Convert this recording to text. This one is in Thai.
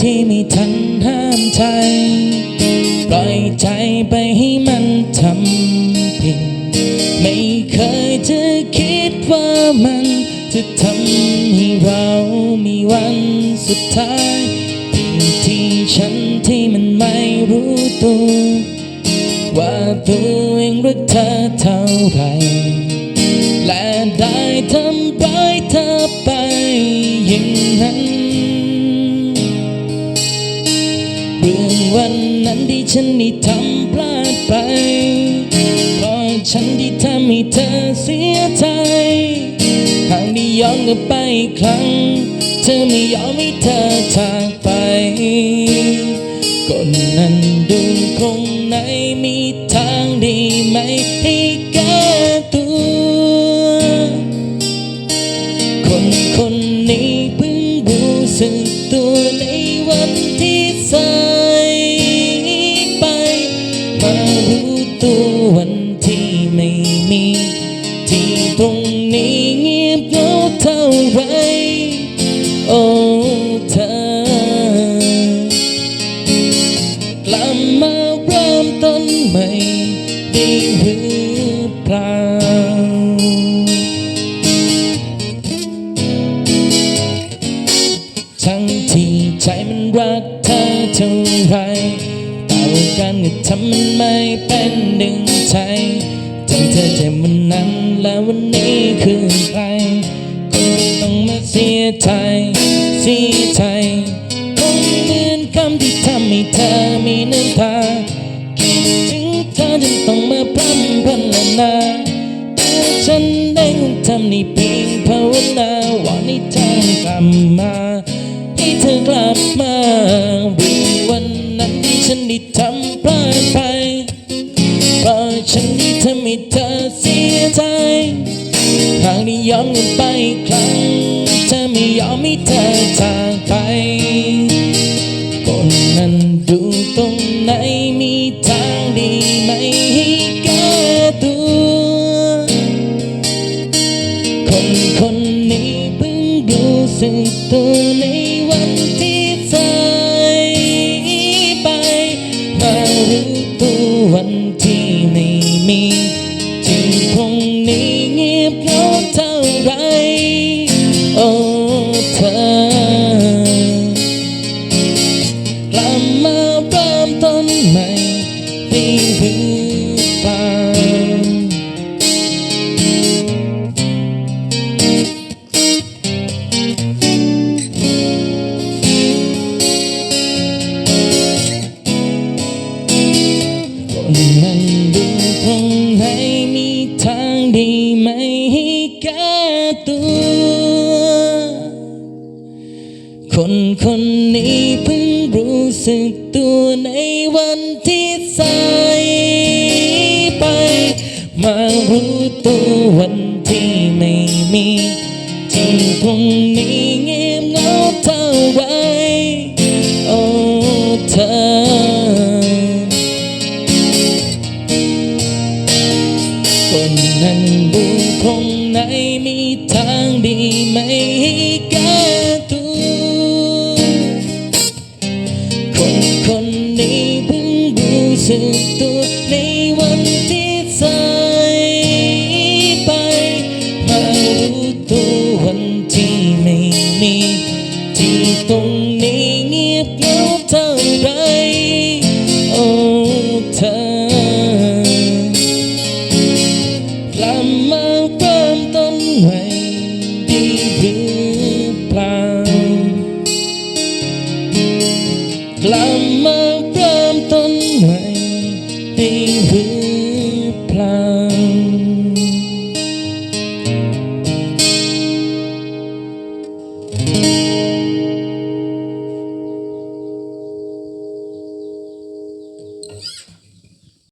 ที่ไม่ทันห้ามใจ ปล่อยใจไปให้มันทำผิด ไม่เคยจะคิดว่ามันจะทำให้เรามีวันสุดท้ายอยู่ที่ฉันที่มันไม่รู้ตัว ว่าตัวเองรักเธอเท่าไหร่ เรื่องวันนั้นที่ฉันได้ทำพลาดไป เพราะฉันที่ทำให้เธอเสียใจ หากได้ย้อนกลับไปครั้ง เธอไม่ยอมให้เธอจากไป ก่อนนั้น เธอกลับมาเริ่มต้นใหม่ได้หรือเปล่าทั้งที่ใจมันรักเธอเท่าไรแต่ว่าการกระทำมันไม่เป็นหนึ่งใจจำเธอแต่วันนั้นและวันนี้คือใคร นเพียงภาวนาหวังให้เธอกลับมาให้เธอกลับมาวิวันนั้นที่ฉันได้ทำพลาดไปเพราะฉันที่ทำให้เธอเสียใจหากได้ย้อนกลับไปครั้งเธอไม่ยอมให้เธอจากไปคนนั้นดูตรงไหน สึกตัวในวันที่เธอ นั้นดูตรงไหนมีทางดีไหมให้แก้ตัว คนคนนี้เพิ่งรู้สึกตัวในวันที่สายไป มารู้ตัววันที่ไม่มีที่ตรงนี้เงียบเหงาเท่าไรโอ้เธอ ทางดีไหมให้แก้ตัว คนคนนี้เพิ่งรู้สึกตัวในวันที่สายไป มารู้ตัววันที่ไม่มี ที่ตรงนี้เงียบเหงาเท่าไรโอ้เธอกลับมาเริ่มต้นใหม่ my